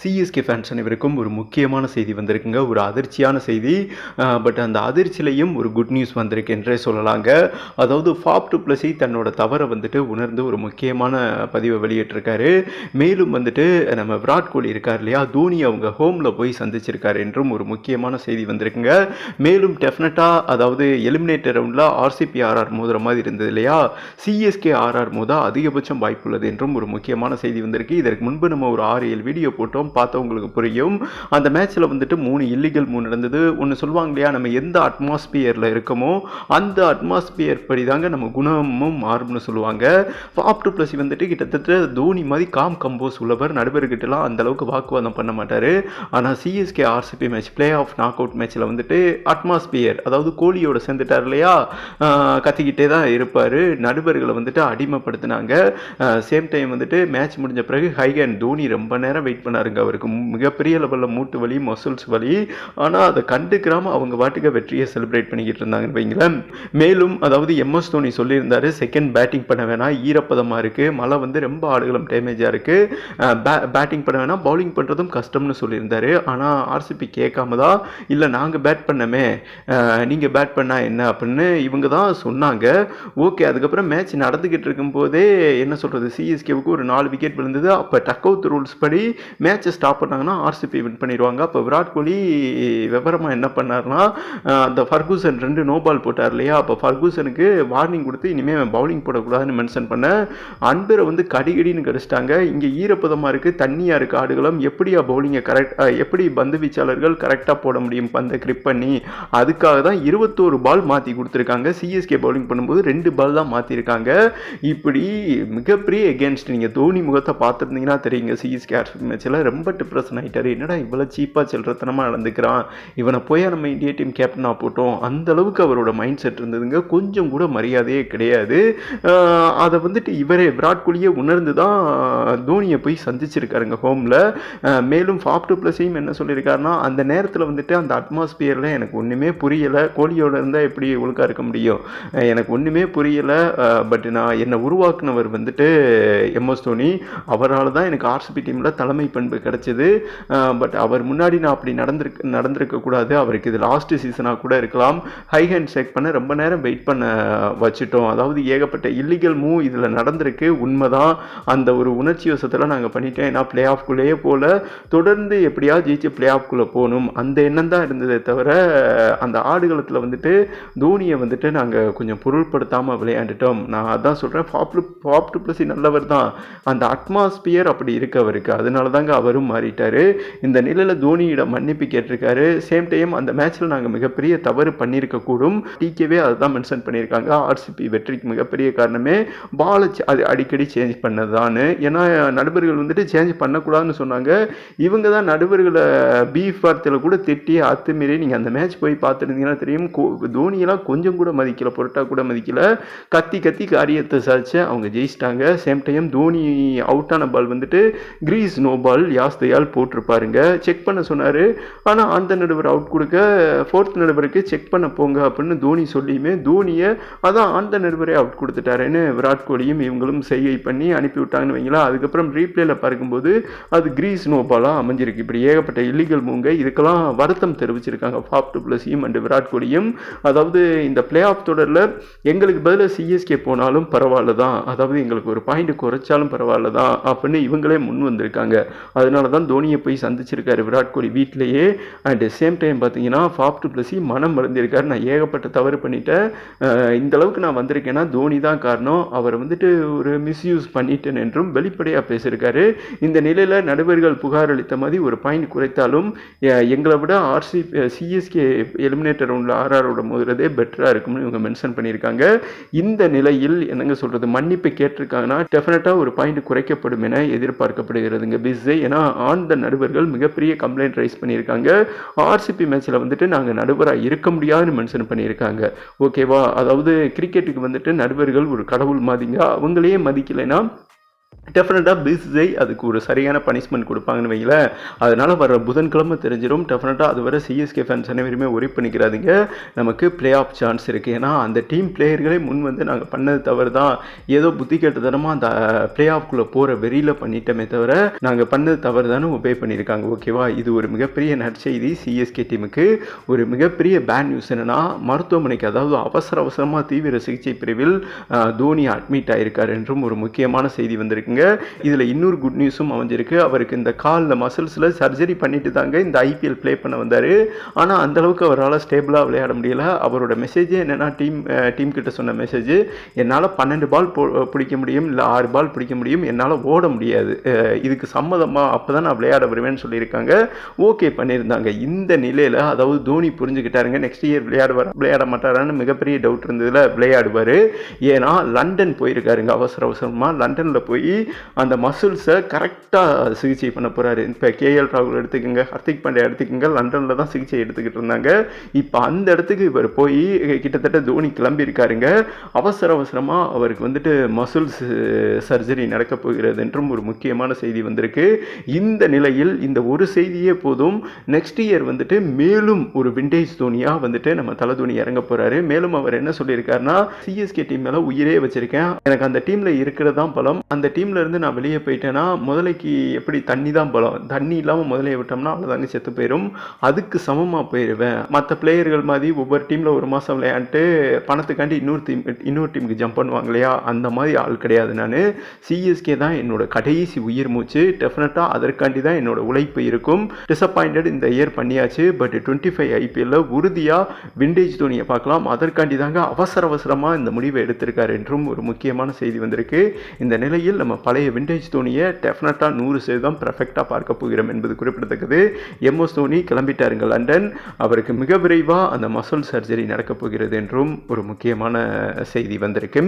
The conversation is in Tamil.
சிஎஸ்கே ஃபேன்ஸ் அனைவருக்கும் ஒரு முக்கியமான செய்தி வந்திருக்குங்க. ஒரு அதிர்ச்சியான செய்தி. பட் அந்த அதிர்ச்சியிலையும் ஒரு குட் நியூஸ் வந்திருக்கு என்றே சொல்லலாங்க. அதாவது ஃபாப் டு பிளஸி தன்னோட தவறை வந்துட்டு உணர்ந்து ஒரு முக்கியமான பதிவை வெளியிட்டிருக்காரு. மேலும் வந்துட்டு நம்ம விராட் கோலி இருக்கார் இல்லையா? தோனி அவங்க ஹோமில் போய் சந்திச்சிருக்காரு என்றும் ஒரு முக்கியமான செய்தி வந்திருக்குங்க. மேலும் டெஃபினட்டாக அதாவது எலிமினேட்டர் ரவுண்டில் ஆர்சிபி ஆர்ஆர் மோதுற மாதிரி இருந்தது இல்லையா? சிஎஸ்கே ஆர்ஆர் மோதா அதிகபட்சம் வாய்ப்புள்ளது என்றும் ஒரு முக்கியமான செய்தி வந்திருக்கு. இதற்கு முன்பு நம்ம ஒரு ஆறு ஏழு வீடியோ போட்டோம். பார்த்தவங்களுக்கு புரியும். அந்த மேட்ச்சில் வந்துட்டு மூணு இல்லீகல் மூணு நடந்தது. ஒன்று சொல்லுவாங்க இல்லையா நம்ம எந்த அட்மாஸ்பியரில் இருக்கோமோ அந்த அட்மாஸ்பியர் படி தாங்க நம்ம குணமும் மாறும்னு சொல்லுவாங்க. ஃபாப் டு ப்ளஸ் வந்துட்டு கிட்டத்தட்ட தோனி மாதிரி காம் கம்போஸ் உள்ளவர் நடுவர்கிட்டலாம் அந்தளவுக்கு வாக்குவாதம் பண்ண மாட்டார். ஆனால் CSK RCB match play off knock out மேட்ச்சில் வந்துட்டு அட்மாஸ்பியர் அதாவது கோலியோட சேர்ந்துட்டார் இல்லையா கத்திக்கிட்டே தான் இருப்பார். நடுவர்களை வந்துட்டு அடிமைப்படுத்தினாங்க. சேம் டைம் வந்துட்டு மேட்ச் முடிஞ்ச பிறகு ஹைகன் தோனி ரொம்ப நேரம் வெயிட் பாருங்க அவருக்கு மிகப்பெரிய லெவலில் மூட்டு வலி மசில்ஸ் வலி. ஆனால் அதை கண்டுக்கிறாம அவங்க பாட்டுக்கு வெற்றியை செலிப்ரேட் பண்ணிக்கிட்டு இருந்தாங்கன்னு வைங்களேன். மேலும் அதாவது எம்எஸ் தோனி சொல்லியிருந்தாரு செகண்ட் பேட்டிங் பண்ண வேணாம் ஈரப்பதமாக இருக்குது மழை வந்து ரொம்ப ஆடுகளும் டேமேஜாக இருக்குது பேட்டிங் பண்ண வேணாம் பவுலிங் பண்ணுறதும் கஷ்டம்னு சொல்லியிருந்தாரு. ஆனால் ஆர்சிபி கேட்காம தான் இல்லை நாங்கள் பேட் பண்ணமே நீங்கள் பேட் பண்ணா என்ன? அப்படின்னு இவங்க தான் சொன்னாங்க. ஓகே அதுக்கப்புறம் மேட்ச் நடந்துக்கிட்டு இருக்கும்போதே என்ன சொல்கிறது சிஎஸ்கேவுக்கு ஒரு நாலு விக்கெட் விழுந்தது. அப்போ டக் அவுட் ரூல்ஸ் படி மேட்ச் ஸ்டாப் பண்ணாங்கன்னா ஆர்சிபி வின் பண்ணிடுவாங்க. அப்போ விராட் கோலி விவரமாக என்ன பண்ணார்னா அந்த ஃபர்கூசன் ரெண்டு நோ பால் போட்டார் இல்லையா? அப்போ ஃபர்கூசனுக்கு வார்னிங் கொடுத்து இனிமேல் பவுலிங் போடக்கூடாதுன்னு மென்ஷன் பண்ண அன்பரை வந்து கடிகடின்னு கடிச்சிட்டாங்க. இங்கே ஈரப்பதமாக இருக்குது தண்ணியாக இருக்குது ஆடுகளம். எப்படியா பவுலிங்கை கரெக்ட் எப்படி பந்து வீச்சாளர்கள் கரெக்டாக போட முடியும் பந்தை கிரிப் பண்ணி? அதுக்காக தான் இருபத்தோரு பால் மாற்றி கொடுத்துருக்காங்க. சிஎஸ்கே பவுலிங் பண்ணும்போது ரெண்டு பால் தான் மாற்றிருக்காங்க இப்படி மிகப்பெரிய எகேன்ஸ்ட் நீங்கள் தோனி முகத்தை பார்த்துருந்தீங்கன்னா தெரியுங்க. சிஎஸ்கே ஆர்சிபி மேட்ச்சில் ரொம்ப டிப்ரெஷன் ஆகிட்டார் என்னடா இவ்வளோ சீப்பாக செல்றத்தனமாக நடந்துக்கிறான்? இவனை போய் நம்ம இந்தியா டீம் கேப்டனாக போட்டோம். அந்த அளவுக்கு அவரோட மைண்ட் செட் இருந்ததுங்க. கொஞ்சம் கூட மரியாதையே கிடையாது. அதை வந்துட்டு இவரே விராட் கோலியே உணர்ந்து தான் தோனியை போய் சந்திச்சிருக்காருங்க ஹோமில் மேலும் ஃபாப் டு ப்ளஸையும் என்ன சொல்லியிருக்காருன்னா அந்த நேரத்தில் வந்துட்டு அந்த அட்மாஸ்பியரில் எனக்கு ஒன்றுமே புரியலை. கோலியோட இருந்தால் எப்படி ஒழுக்காக இருக்க முடியும்? எனக்கு ஒன்றுமே புரியலை. பட் நான் என்னை உருவாக்குனவர் வந்துட்டு எம்எஸ் தோனி. அவரால் தான் எனக்கு ஆர்சிபி டீமில் தலைமை பண்பு கிடச்சிது. பட் அவர் முன்னாடி நான் அப்படி நடந்திருக்க நடந்திருக்க கூடாது. அவருக்கு இது லாஸ்ட் சீசனாக கூட இருக்கலாம். ஹை ஹேண்ட் செக் பண்ண ரொம்ப நேரம் வெயிட் பண்ண வச்சுட்டோம். அதாவது ஏகப்பட்ட இல்லீகல் மூவ் இதில் நடந்திருக்கு. உண்மைதான். அந்த ஒரு உணர்ச்சி வசத்தில் நாங்கள் பண்ணிட்டோம். ஏன்னா பிளே ஆஃப்குள்ளேயே போல. தொடர்ந்து எப்படியா ஜெயிச்சு பிளே ஆஃப்குள்ளே போகணும். அந்த எண்ணம் தான் இருந்ததே தவிர அந்த ஆடுகளத்தில் வந்துட்டு தோனியை வந்துட்டு நாங்கள் கொஞ்சம் பொருள்படுத்தாமல் விளையாண்டுட்டோம். நான் அதான் சொல்கிறேன் பாப்டு ஃபாப் டு நல்லவர் தான். அந்த அட்மாஸ்பியர் அப்படி இருக்கு அவருக்கு. அதனால தாங்க அவர் அவரும் மாறிட்டார். இந்த நிலையில் தோனியிடம் மன்னிப்பு கேட்டிருக்காரு. சேம் டைம் அந்த மேட்ச்சில் நாங்கள் மிகப்பெரிய தவறு பண்ணியிருக்க கூடும் டிகேவே அதுதான் மென்ஷன் பண்ணியிருக்காங்க. ஆர்சிபி வெற்றிக்கு மிகப்பெரிய காரணமே. பாலை அது அடிக்கடி சேஞ்ச் பண்ணதான்னு ஏன்னா நடுவர்கள் வந்துட்டு சேஞ்ச் பண்ணக்கூடாதுன்னு சொன்னாங்க. இவங்க தான் நடுவர்களை பீஃப் வார்த்தையில் கூட திட்டி அத்துமீறி நீங்கள் அந்த மேட்ச் போய் பார்த்துருந்தீங்கன்னா தெரியும். கோ- தோனியெல்லாம் கொஞ்சம் கூட மதிக்கல பொருட்டா கூட மதிக்கல. கத்தி கத்தி காரியத்தை சாதிச்சு அவங்க ஜெயிச்சிட்டாங்க. சேம் டைம் தோனி அவுட் ஆன பால் வந்துட்டு கிரீஸ் நோ பால் யாஸ் போட்டிருப்பாருங்க. செக் பண்ண சொன்னார். ஆனால் அந்த நடுவர் அவுட் கொடுக்க ஃபோர்த் நடுவருக்கு செக் பண்ண போங்க அப்படின்னு தோனி சொல்லியுமே தோனியை அதான் அந்த நடுவரே அவுட் கொடுத்துட்டாருன்னு விராட் கோலியும் இவங்களும் செய்கை பண்ணி அனுப்பிவிட்டாங்கன்னு வைங்களா? அதுக்கப்புறம் ரீப்ளேல பார்க்கும்போது அது கிரீஸ் நோபாலாக அமைஞ்சிருக்கு. இப்படி ஏகப்பட்ட இல்லீகல் மூங்க இதுக்கெல்லாம் வருத்தம் தெரிவிச்சிருக்காங்க. ஃபாப் டு ப்ளஸையும் அண்டு விராட் கோலியும். அதாவது இந்த பிளே ஆஃப் தொடரில் எங்களுக்கு பதிலாக சிஎஸ்கே போனாலும் பரவாயில்ல தான் அதாவது எங்களுக்கு ஒரு பாயிண்ட் குறைச்சாலும் பரவாயில்ல தான் அப்படின்னு இவங்களே முன் வந்திருக்காங்க. அது அதனால தான் தோனியை போய் சந்திச்சிருக்காரு விராட் கோலி வீட்டிலேயே அண்ட் சேம் டைம் பார்த்தீங்கன்னா ஃபாப் டு ப்ளஸி e மனம் மறந்திருக்காரு. நான் ஏகப்பட்ட தவறு பண்ணிட்டேன். இந்த அளவுக்கு நான் வந்திருக்கேன்னா தோனி தான் காரணம். அவர் வந்துட்டு ஒரு மிஸ்யூஸ் பண்ணிட்டேன் என்றும் வெளிப்படையாக பேசியிருக்காரு. இந்த நிலையில் நடுவர்கள் புகார் அளித்த மாதிரி ஒரு பாயிண்ட் குறைத்தாலும் எங்களை விட ஆர்சி சிஎஸ்கே எலிமினேட்டர் ரவுண்டில் ஆர்ஆரோட மோதுறதே பெட்டராக இருக்கும்னு இவங்க மென்ஷன் பண்ணியிருக்காங்க. இந்த நிலையில் என்னங்க சொல்கிறது மன்னிப்பு கேட்டிருக்காங்கன்னா டெஃபினட்டாக ஒரு பாயிண்ட் குறைக்கப்படும் என எதிர்பார்க்கப்படுகிறதுங்க. பிஸை ஏன்னா த நடுவர்கள் மிகப்பெரிய கம்ப்ளைண்ட் ரைஸ் பண்ணியிருக்காங்க. ஆர்சிபி மேட்ச்சில் வந்துட்டு நாங்கள் நடுவராக இருக்க முடியாதுன்னு மென்ஷன் பண்ணியிருக்காங்க. ஓகேவா அதாவது கிரிக்கெட்டுக்கு வந்துட்டு நடுவர்கள் ஒரு கடவுள் மாதிரிங்க. அவங்களே மதிக்கலைன்னா டெஃபினட்டாக பிசிஐ அதுக்கு ஒரு சரியான பனிஷ்மெண்ட் கொடுப்பாங்கன்னு வைங்களேன். அதனால் வர புதன்கிழமை தெரிஞ்சிடும் டெஃபினட்டாக அது வர சிஎஸ்கே ஃபேன்ஸ் அனைவருமே ஒரி பண்ணிக்கிறாதீங்க. நமக்கு ப்ளே ஆஃப் சான்ஸ் இருக்குது ஏன்னா அந்த டீம் பிளேயர்களே முன் வந்து நாங்கள் பண்ணது தவறு தான் ஏதோ புத்தி கேட்டதனமாக அந்த பிளே ஆஃப்குள்ளே போகிற வெறியில் பண்ணிட்டோமே தவிர நாங்கள் பண்ணது தவறு தானே ஒபே பண்ணியிருக்காங்க ஓகேவா இது ஒரு மிகப்பெரிய நற்செய்தி சிஎஸ்கே டீமுக்கு ஒரு மிகப்பெரிய பேட் நியூஸ் என்னென்னா மருத்துவமனைக்கு அதாவது அவசர அவசரமாக தீவிர சிகிச்சை பிரிவில் தோனி அட்மிட் ஆயிருக்கார் என்றும் ஒரு முக்கியமான செய்தி இருக்குங்க இதில் இன்னொரு குட் நியூஸும் அமைஞ்சிருக்கு. அவருக்கு இந்த காலில் மசில்ஸில் சர்ஜரி பண்ணிட்டு தாங்க இந்த ஐபிஎல் ப்ளே பண்ண வந்தார். ஆனால் அந்தளவுக்கு அவரால் ஸ்டேபிளாக விளையாட முடியல. அவரோட மெசேஜே என்னென்னா டீம் டீம் கிட்ட சொன்ன மெசேஜ் என்னால் பன்னெண்டு பால் போ பிடிக்க முடியும் இல்லை ஆறு பால் பிடிக்க முடியும் என்னால் ஓட முடியாது. இதுக்கு சம்மதமாக அப்போ தான் நான் விளையாட வருவேன்னு சொல்லியிருக்காங்க. ஓகே பண்ணியிருந்தாங்க. இந்த நிலையில் அதாவது தோனி புரிஞ்சுக்கிட்டாருங்க. நெக்ஸ்ட் இயர் விளையாடுவார் விளையாட மாட்டாரான்னு மிகப்பெரிய டவுட் இருந்ததில் விளையாடுவார். ஏன்னா லண்டன் போயிருக்காருங்க. அவசர அவசரமாக லண்டனில் போய் அந்த மசில்ஸை கரெக்டாக சிகிச்சை பண்ண போகிறாரு இப்போ கேஎல் ராகுல் எடுத்துக்கோங்க ஹர்திக் பாண்டியா எடுத்துக்கோங்க லண்டனில் தான் சிகிச்சை எடுத்துக்கிட்டு இருந்தாங்க. இப்போ அந்த இடத்துக்கு இவர் போய் கிட்டத்தட்ட தோனி கிளம்பியிருக்காருங்க அவசர அவசரமாக அவருக்கு வந்துட்டு மசில்ஸ் சர்ஜரி நடக்க போகிறது என்றும் ஒரு முக்கியமான செய்தி வந்திருக்கு. இந்த நிலையில் இந்த ஒரு செய்தியே போதும். நெக்ஸ்ட் இயர் வந்துட்டு மேலும் ஒரு விண்டேஜ் தோனியாக வந்துட்டு நம்ம தலை தோனி இறங்க போகிறாரு மேலும் அவர் என்ன சொல்லியிருக்காருன்னா சிஎஸ்கே டீம் மேலே உயிரே வச்சிருக்கேன். எனக்கு அந்த டீமில் இருக்கிறது தான் பலம். அந்த டீம் டீம்லேருந்து நான் வெளியே போயிட்டேன்னா முதலைக்கு எப்படி தண்ணி தான் பலம் தண்ணி இல்லாமல் முதலையை விட்டோம்னா அவ்வளோ தண்ணி செத்து போயிடும் அதுக்கு சமமாக போயிடுவேன் மற்ற பிளேயர்கள் மாதிரி ஒவ்வொரு டீமில் ஒரு மாதம் விளையாண்டு பணத்துக்காண்டி இன்னொரு டீம் இன்னொரு டீமுக்கு ஜம்ப் பண்ணுவாங்க இல்லையா? அந்த மாதிரி ஆள் கிடையாது நான். சிஎஸ்கே தான் என்னோட கடைசி உயிர் மூச்சு. டெஃபினட்டாக அதற்காண்டி தான் என்னோட உழைப்பு இருக்கும். டிசப்பாயிண்டட் இந்த இயர் பண்ணியாச்சு. பட் டுவெண்ட்டி ஃபைவ் ஐபிஎல்ல உறுதியாக விண்டேஜ் தோனியை பார்க்கலாம். அதற்காண்டி தாங்க அவசர அவசரமாக இந்த முடிவை எடுத்திருக்காரு என்றும் ஒரு முக்கியமான செய்தி வந்திருக்கு. இந்த நிலையில் நம்ம பழைய விண்டேஜ் தோனியை டெஃபினட்டாக நூறு சதவீதம் பர்ஃபெக்டாக பார்க்க போகிறோம் என்பது குறிப்பிடத்தக்கது. எம்எஸ் தோனி கிளம்பிட்டாருங்க லண்டன். அவருக்கு மிக விரைவாக அந்த மசல் சர்ஜரி நடக்கப் போகிறது என்றும் ஒரு முக்கியமான செய்தி வந்திருக்கு.